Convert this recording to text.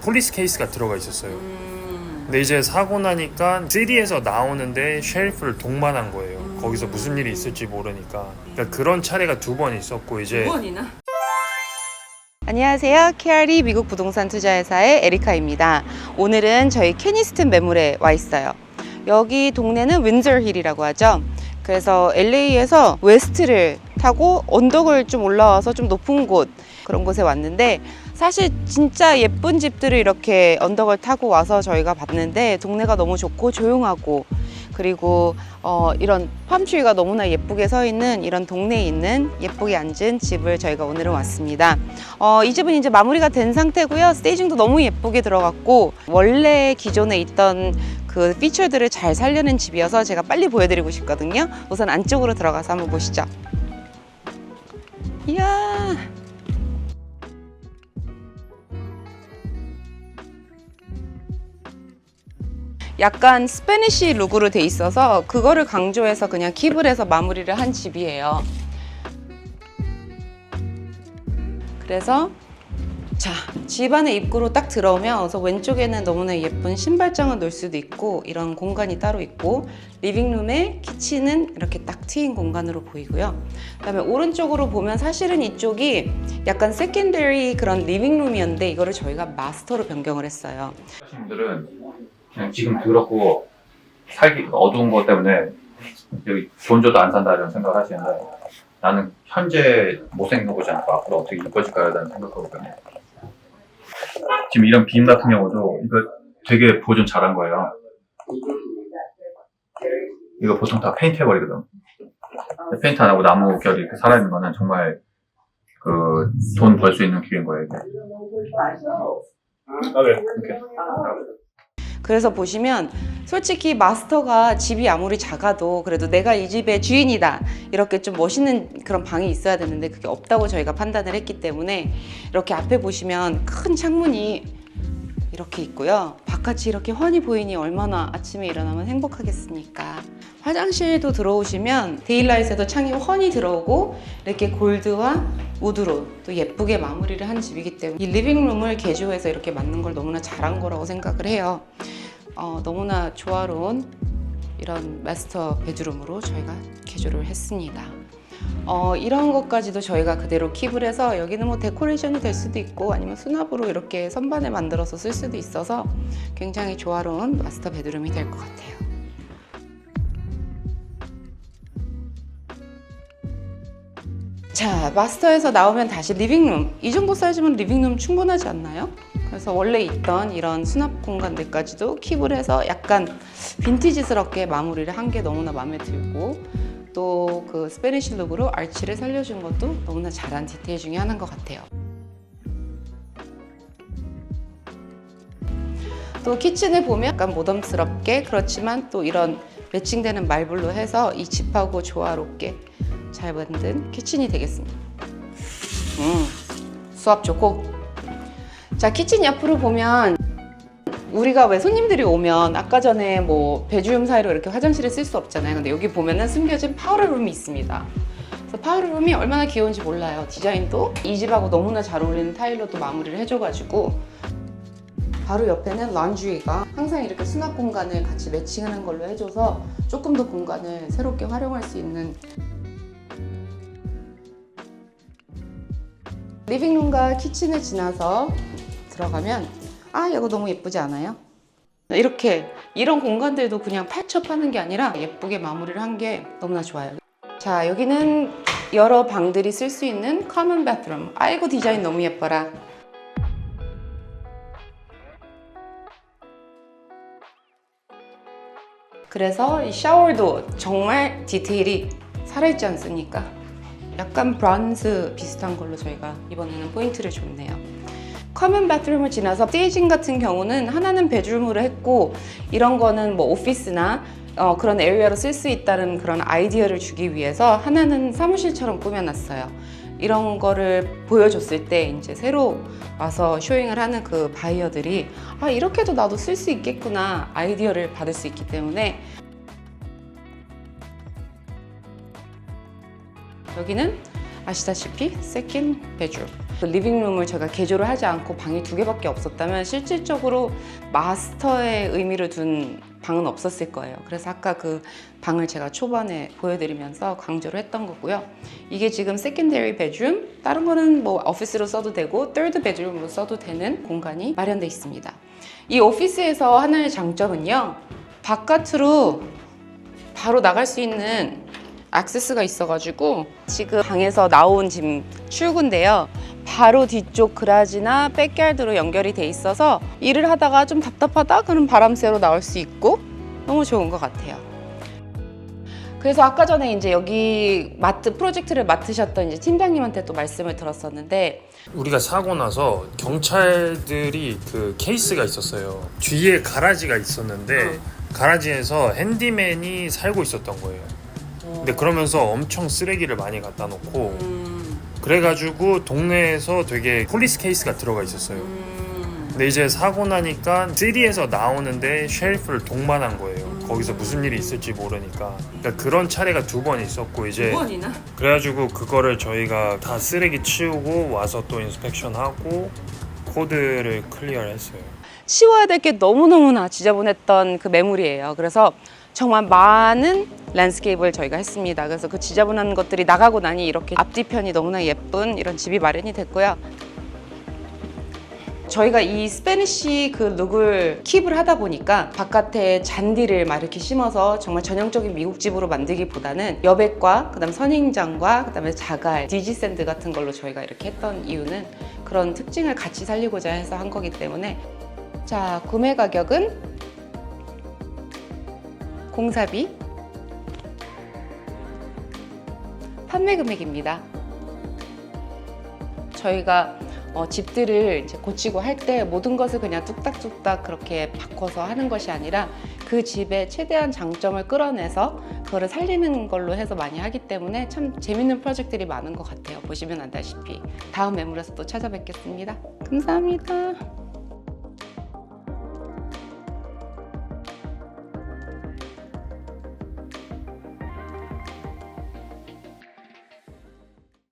폴리스 케이스가 들어가 있었어요. 음. 근데 이제 사고 나니까 3D에서 나오는데 쉘프를 동반한 거예요. 음. 거기서 무슨 일이 있을지 모르니까. 그러니까 그런 차례가 두 번 있었고 이제 두 번이나? 안녕하세요. KRE 미국 부동산 투자회사의 에리카입니다. 오늘은 저희 케니스튼 매물에 와 있어요. 여기 동네는 윈저힐이라고 하죠. 그래서 LA에서 웨스트를 타고 언덕을 좀 올라와서 좀 높은 곳 그런 곳에 왔는데 사실 진짜 예쁜 집들을 이렇게 언덕을 타고 와서 저희가 봤는데 동네가 너무 좋고 조용하고 그리고 어, 이런 팜트리가 너무나 예쁘게 서 있는 이런 동네에 있는 예쁘게 앉은 집을 저희가 오늘은 왔습니다. 어, 이 집은 이제 마무리가 된 상태고요. 스테이징도 너무 예쁘게 들어갔고 원래 기존에 있던 그 피처들을 잘 살려낸 집이어서 제가 빨리 보여드리고 싶거든요. 우선 안쪽으로 들어가서 한번 보시죠. 이야. 약간 스페니쉬 룩으로 돼 있어서 그거를 강조해서 그냥 킵을 해서 마무리를 한 집이에요. 그래서 자, 집 안에 입구로 딱 들어오면 그래서 왼쪽에는 너무나 예쁜 신발장을 놓을 수도 있고 이런 공간이 따로 있고 리빙룸에 키친은 이렇게 딱 트인 공간으로 보이고요. 그다음에 오른쪽으로 보면 사실은 이쪽이 약간 세컨더리 그런 리빙룸이었는데 이거를 저희가 마스터로 변경을 했어요. 분들은 그냥 지금 더럽고 살기 어두운 것 때문에 여기 돈 줘도 안 산다 이런 생각을 하시는데 나는 현재 못생겨보지 않고 앞으로 어떻게 이뻐질까에 대한 생각하거든요. 지금 이런 빔 같은 경우도 이거 되게 보존 잘한 거예요. 이거 보통 다 페인트 해버리거든. 페인트 안 하고 나무 결이 이렇게 살아있는 거는 정말 그 돈 벌 수 있는 기회인 거예요. 이게. 아, 네. 이렇게. 그래서 보시면 솔직히 마스터가 집이 아무리 작아도 그래도 내가 이 집의 주인이다. 이렇게 좀 멋있는 그런 방이 있어야 되는데 그게 없다고 저희가 판단을 했기 때문에 이렇게 앞에 보시면 큰 창문이 이렇게 있고요 바깥이 이렇게 훤히 보이니 얼마나 아침에 일어나면 행복하겠습니까 화장실도 들어오시면 데일라이트에도 창이 훤히 들어오고 이렇게 골드와 우드로 또 예쁘게 마무리를 한 집이기 때문에 이 리빙룸을 개조해서 이렇게 만든 걸 너무나 잘한 거라고 생각을 해요. 어, 너무나 조화로운 이런 마스터 베드룸으로 저희가 개조를 했습니다. 어, 이런 것까지도 저희가 그대로 킵을 해서 여기는 뭐 데코레이션이 될 수도 있고 아니면 수납으로 이렇게 선반에 만들어서 쓸 수도 있어서 굉장히 조화로운 마스터 베드룸이 될 것 같아요. 자, 마스터에서 나오면 다시 리빙룸. 이 정도 사이즈면 리빙룸 충분하지 않나요? 그래서 원래 있던 이런 수납 공간들까지도 킵을 해서 약간 빈티지스럽게 마무리를 한 게 너무나 마음에 들고 또 그 스페니쉬 룩으로 알치를 살려준 것도 너무나 잘한 디테일 중에 하나인 것 같아요. 또 키친을 보면 약간 모덤스럽게 그렇지만 또 이런 매칭되는 말블로 해서 이 집하고 조화롭게 잘 만든 키친이 되겠습니다. 음, 수압 좋고. 자, 키친 옆으로 보면 우리가 왜 손님들이 오면 아까 전에 뭐 베드룸 사이로 이렇게 화장실을 쓸 수 없잖아요. 근데 여기 보면은 숨겨진 파우더룸이 있습니다. 그래서 파우더룸이 얼마나 귀여운지 몰라요. 디자인도 이 집하고 너무나 잘 어울리는 타일로 또 마무리를 해줘가지고 바로 옆에는 런쥬리가 항상 이렇게 수납 공간을 같이 매칭하는 걸로 해줘서 조금 더 공간을 새롭게 활용할 수 있는 리빙룸과 키친을 지나서 들어가면 아 이거 너무 예쁘지 않아요? 이렇게 이런 공간들도 그냥 팔첩하는 게 아니라 예쁘게 마무리를 한 게 너무나 좋아요. 자 여기는 여러 방들이 쓸 수 있는 커먼 바트룸. 아이고 디자인 너무 예뻐라. 그래서 이 샤워도 정말 디테일이 살아있지 않습니까? 약간 브론즈 비슷한 걸로 저희가 이번에는 포인트를 줬네요. 커먼 바트룸을 지나서 스테이징 같은 경우는 하나는 베드룸으로 했고 이런 거는 뭐 오피스나 어, 그런 에리어로 쓸 수 있다는 그런 아이디어를 주기 위해서 하나는 사무실처럼 꾸며놨어요. 이런 거를 보여줬을 때 이제 새로 와서 쇼잉을 하는 그 바이어들이 아 이렇게도 나도 쓸 수 있겠구나 아이디어를 받을 수 있기 때문에 여기는 아시다시피 베드룸 그 리빙룸을 제가 개조를 하지 않고 방이 두 개밖에 없었다면 실질적으로 마스터의 의미를 둔 방은 없었을 거예요. 그래서 아까 그 방을 제가 초반에 보여드리면서 강조를 했던 거고요. 이게 지금 세컨더리 베드룸, 다른 거는 뭐 오피스로 써도 되고 third 베드룸으로 써도 되는 공간이 마련되어 있습니다. 이 오피스에서 하나의 장점은요. 바깥으로 바로 나갈 수 있는 액세스가 있어가지고 지금 방에서 나온 지금 출구인데요. 바로 뒤쪽 그라지나 백야드로 연결이 돼 있어서 일을 하다가 좀 답답하다 그럼 바람 쐬러 나올 수 있고 너무 좋은 것 같아요. 그래서 아까 전에 이제 여기 마트 프로젝트를 맡으셨던 이제 팀장님한테 또 말씀을 들었었는데 우리가 사고 나서 경찰들이 그 케이스가 있었어요. 뒤에 가라지가 있었는데 가라지에서 핸디맨이 살고 있었던 거예요. 근데 그러면서 엄청 쓰레기를 많이 갖다 놓고 음, 그래가지고 동네에서 되게 폴리스 케이스가 들어가 있었어요. 음, 근데 이제 사고 나니까 시리에서 나오는데 쉘프를 동반한 거예요. 거기서 무슨 일이 있을지 모르니까. 그러니까 그런 차례가 두 번 있었고 이제 번이나? 그래가지고 그거를 저희가 다 쓰레기 치우고 와서 또 인스펙션 하고 코드를 클리어를 했어요. 치워야 될 게 너무너무나 지저분했던 그 매물이에요. 그래서 정말 많은 랜스케이프를 저희가 했습니다. 그래서 그 지저분한 것들이 나가고 나니 이렇게 앞뒤편이 너무나 예쁜 이런 집이 마련이 됐고요. 저희가 이 스페니쉬 그 룩을 킵을 하다 보니까 바깥에 잔디를 막 이렇게 심어서 정말 전형적인 미국 집으로 만들기보다는 여백과 그다음 선인장과 그다음에 자갈, 디지샌드 같은 걸로 저희가 이렇게 했던 이유는 그런 특징을 같이 살리고자 해서 한 거기 때문에 자 구매 가격은 공사비 판매 금액입니다. 저희가 어, 집들을 이제 고치고 할 때 모든 것을 그냥 뚝딱뚝딱 그렇게 바꿔서 하는 것이 아니라 그 집의 최대한 장점을 끌어내서 그거를 살리는 걸로 해서 많이 하기 때문에 참 재밌는 프로젝트들이 많은 것 같아요. 보시면 안다시피 다음 매물에서 또 찾아뵙겠습니다. 감사합니다.